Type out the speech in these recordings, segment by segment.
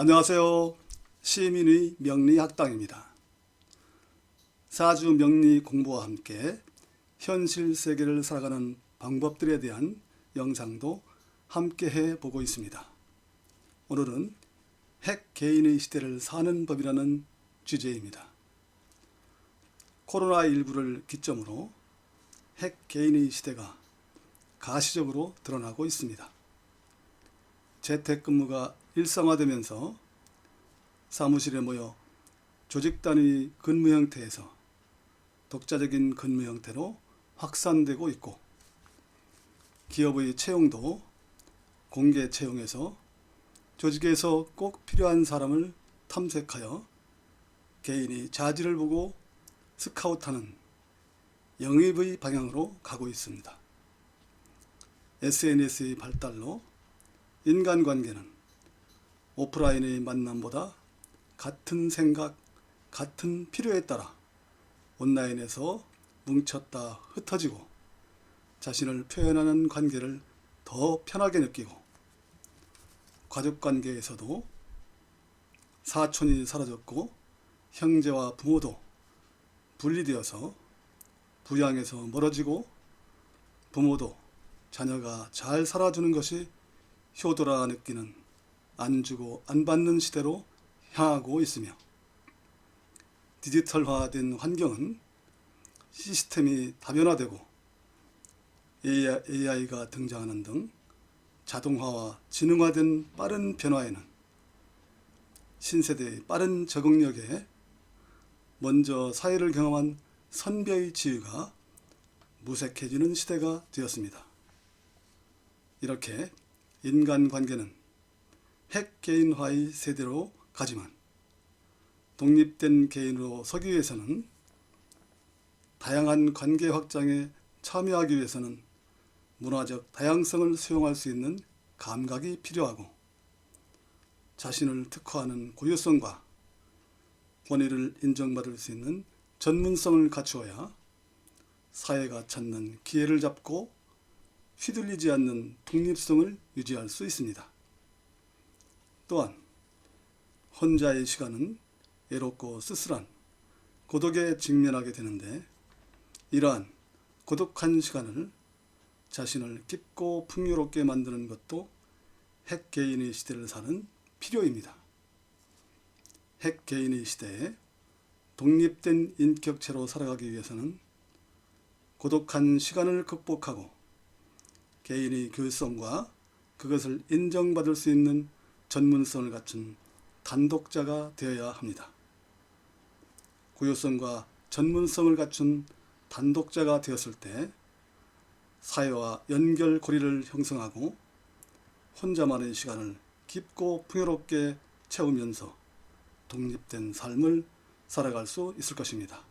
안녕하세요. 시민의 명리학당입니다. 사주 명리 공부와 함께 현실 세계를 살아가는 방법들에 대한 영상도 함께 해 보고 있습니다. 오늘은 핵 개인의 시대를 사는 법이라는 주제입니다. 코로나19를 기점으로 핵 개인의 시대가 가시적으로 드러나고 있습니다. 재택근무가 일상화되면서 사무실에 모여 조직 단위 근무 형태에서 독자적인 근무 형태로 확산되고 있고 기업의 채용도 공개 채용에서 조직에서 꼭 필요한 사람을 탐색하여 개인이 자질을 보고 스카우트하는 영입의 방향으로 가고 있습니다. SNS의 발달로 인간관계는 오프라인의 만남보다 같은 생각, 같은 필요에 따라 온라인에서 뭉쳤다 흩어지고 자신을 표현하는 관계를 더 편하게 느끼고 가족 관계에서도 사촌이 사라졌고 형제와 부모도 분리되어서 부양에서 멀어지고 부모도 자녀가 잘 살아주는 것이 효도라 느끼는 안 주고 안 받는 시대로 향하고 있으며 디지털화된 환경은 시스템이 다변화되고 AI가 등장하는 등 자동화와 지능화된 빠른 변화에는 신세대의 빠른 적응력에 먼저 사회를 경험한 선배의 지위가 무색해지는 시대가 되었습니다. 이렇게 인간관계는 핵 개인화의 세대로 가지만 독립된 개인으로 서기 위해서는 다양한 관계 확장에 참여하기 위해서는 문화적 다양성을 수용할 수 있는 감각이 필요하고 자신을 특화하는 고유성과 권위를 인정받을 수 있는 전문성을 갖추어야 사회가 찾는 기회를 잡고 휘둘리지 않는 독립성을 유지할 수 있습니다. 또한 혼자의 시간은 외롭고 쓸쓸한 고독에 직면하게 되는데 이러한 고독한 시간을 자신을 깊고 풍요롭게 만드는 것도 핵 개인의 시대를 사는 필요입니다. 핵 개인의 시대에 독립된 인격체로 살아가기 위해서는 고독한 시간을 극복하고 개인의 교육성과 그것을 인정받을 수 있는 전문성을 갖춘 단독자가 되어야 합니다. 고유성과 전문성을 갖춘 단독자가 되었을 때 사회와 연결고리를 형성하고 혼자만의 시간을 깊고 풍요롭게 채우면서 독립된 삶을 살아갈 수 있을 것입니다.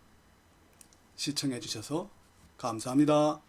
시청해 주셔서 감사합니다.